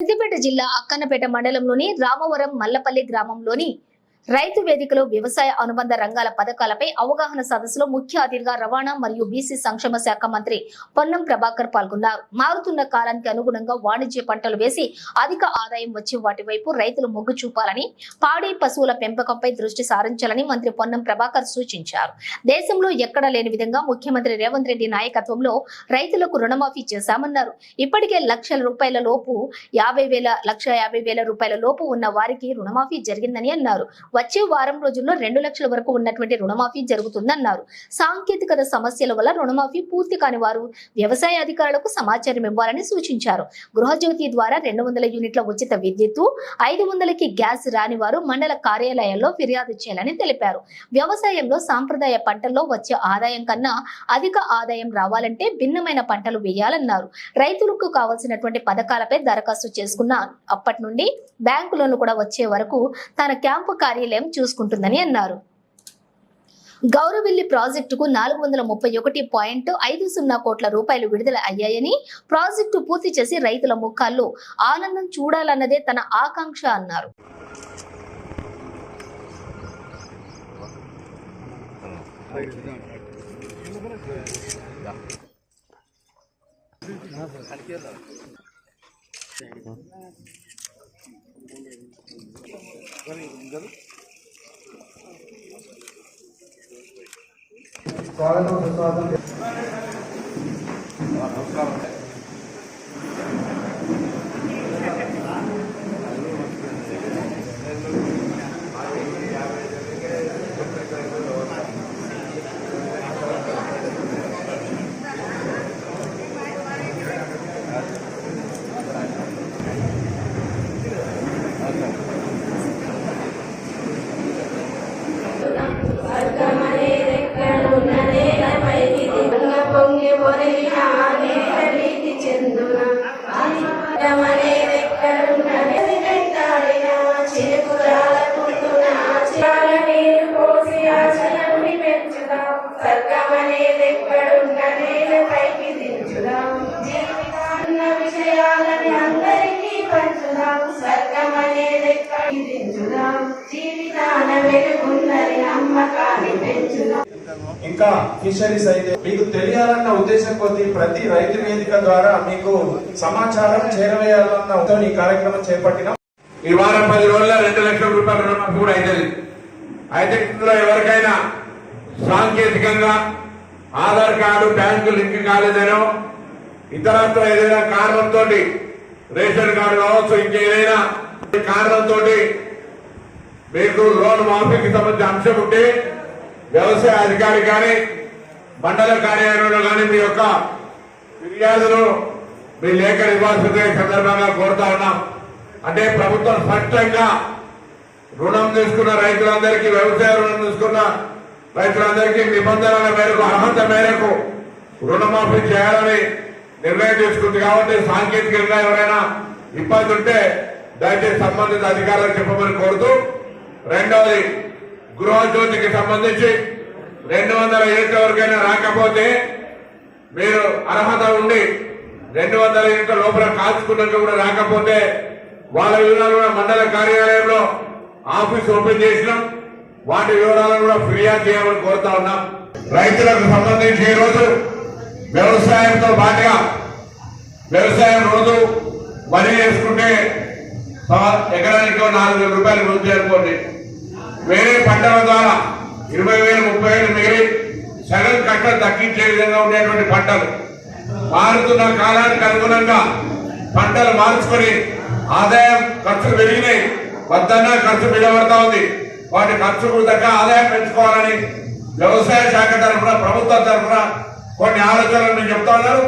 సిద్దిపేట జిల్లా అక్కన్నపేట మండలంలోని రామవరం మల్లపల్లి గ్రామంలోని రైతు వేదికలో వ్యవసాయ అనుబంధ రంగాల పథకాలపై అవగాహన సదస్సులో ముఖ్య అతిథిగా రవాణా మరియు బీసీ సంక్షేమ శాఖ మంత్రి పొన్నం ప్రభాకర్ పాల్గొన్నారు. మారుతున్న కాలానికి అనుగుణంగా వాణిజ్య పంటలు వేసి అధిక ఆదాయం వచ్చే వాటి వైపు రైతులు మొగ్గు చూపాలని పాడి పశువుల పెంపకంపై దృష్టి సారించాలని మంత్రి పొన్నం ప్రభాకర్ సూచించారు. దేశంలో ఎక్కడా లేని విధంగా ముఖ్యమంత్రి రేవంత్ రెడ్డి నాయకత్వంలో రైతులకు రుణమాఫీ చేశామన్నారు. ఇప్పటికే లక్షల రూపాయల లోపు యాభై వేల లక్ష యాభై వేల రూపాయల లోపు ఉన్న వారికి రుణమాఫీ జరిగిందని అన్నారు. వచ్చే వారం రోజుల్లో రెండు లక్షల వరకు ఉన్నటువంటి రుణమాఫీ జరుగుతుందన్నారు. సాంకేతికత సమస్యల వల్ల రుణమాఫీ పూర్తి కాని వారు వ్యవసాయ అధికారులకు సమాచారం ఇవ్వాలని సూచించారు. గృహజ్యోతి ద్వారా రెండు వందల యూనిట్ల ఉచిత విద్యుత్తు ఐదు వందలకి గ్యాస్ రాని వారు మండల కార్యాలయాల్లో ఫిర్యాదు చేయాలని తెలిపారు. వ్యవసాయంలో సాంప్రదాయ పంటల్లో వచ్చే ఆదాయం కన్నా అధిక ఆదాయం రావాలంటే భిన్నమైన పంటలు వేయాలన్నారు. రైతులకు కావాల్సినటువంటి పథకాలపై దరఖాస్తు చేసుకున్న అప్పటి నుండి బ్యాంకు కూడా వచ్చే వరకు తన క్యాంపు కార్యాలయం చూసుకుంటుందని అన్నారు. గౌరవిల్లి ప్రాజెక్టుకు నాలుగు వందల ముప్పై ఒకటి పాయింట్ ఐదు సున్నా కోట్ల రూపాయలు విడుదల అయ్యాయని ప్రాజెక్టు పూర్తి చేసి రైతుల ముఖాల్లో ఆనందం చూడాలన్నదే తన ఆకాంక్ష అన్నారు. స్వాగతం సుస్వాగతం పొంగి విషయాలని అందరికీ పంచుదాం. స్వర్గమనేదెక్కడికి దించుదాం. జీవితాన వెలుగున్నది. నమ్మకాన్ని పెంచుదాం. ఇంకా ఫిషరీస్ అయితే మీకు తెలియాలన్న ఉద్దేశం కొద్దీ ప్రతి రైతు వేదిక ద్వారా మీకు సమాచారం చేరవేయాలన్న ఈ కార్యక్రమం చేపట్టినాం. ఈ వారం పది రోజుల్లో రెండు లక్షల రూపాయల రుణమాఫీ కూడా అవుతుంది అయితే ఇందులో ఎవరికైనా సాంకేతికంగా ఆధార్ కార్డు బ్యాంకు లింక్ కాలేదనో ఇతరత్ర ఏదైనా కారణంతో రేషన్ కార్డు కావచ్చు ఇంకేదైనా కారణంతో మీకు లోన్ మాఫీకి సంబంధించిన అంశం ఉంటే వ్యవసాయ అధికారి కానీ మండల కార్యాలయంలో కానీ మీ యొక్క ఫిర్యాదులు మీ లేఖ ఇవ్వాల్సిందే సందర్భంగా కోరుతా ఉన్నాం. అంటే ప్రభుత్వం స్పష్టంగా రుణం తీసుకున్న రైతులందరికీ వ్యవసాయ రుణం తీసుకున్న రైతులందరికీ నిబంధనల మేరకు అర్హత మేరకు రుణమాఫీ చేయాలని నిర్ణయం తీసుకుంది కాబట్టి సాంకేతికంగా ఎవరైనా ఇబ్బంది ఉంటే దయచేసి సంబంధిత అధికారులకు చెప్పమని కోరుతూ రెండవది గృహజ్యోతికి సంబంధించి రెండు వందల యూనిట్ల వరకైనా రాకపోతే మీరు అర్హత ఉండి రెండు వందల యూనిట్ల లోపల కాల్చుకున్నట్టు కూడా రాకపోతే వాళ్ళ వివరాలు కూడా మండల కార్యాలయంలో ఆఫీస్ ఓపెన్ చేసినాం. వాటి వివరాలను కూడా ఫిర్యాదు చేయమని కోరుతా ఉన్నాం. రైతులకు సంబంధించి ఈరోజు రోజు వ్యవసాయంతో పాటుగా వ్యవసాయం రోజు వరి వేసుకుంటే ఎకరానికి నాలుగు వేల రూపాయలు ముందు చేరుకోండి వేరే పంటల ద్వారా ఇరవై వేలు ముప్పై వేలు మిగిలి సగం కట్టలు తగ్గించే విధంగా ఉండేటువంటి పంటలు. మారుతున్న కాలానికి అనుగుణంగా పంటలు మార్చుకొని ఆదాయం ఖర్చులు పెరిగినాయి. వద్దన్నా ఖర్చు మిడబడతా ఉంది. వాటి ఖర్చుకు తగ్గ ఆదాయం పెంచుకోవాలని వ్యవసాయ శాఖ తరఫున ప్రభుత్వం తరఫున కొన్ని ఆలోచనలు నేను చెప్తా ఉన్నారు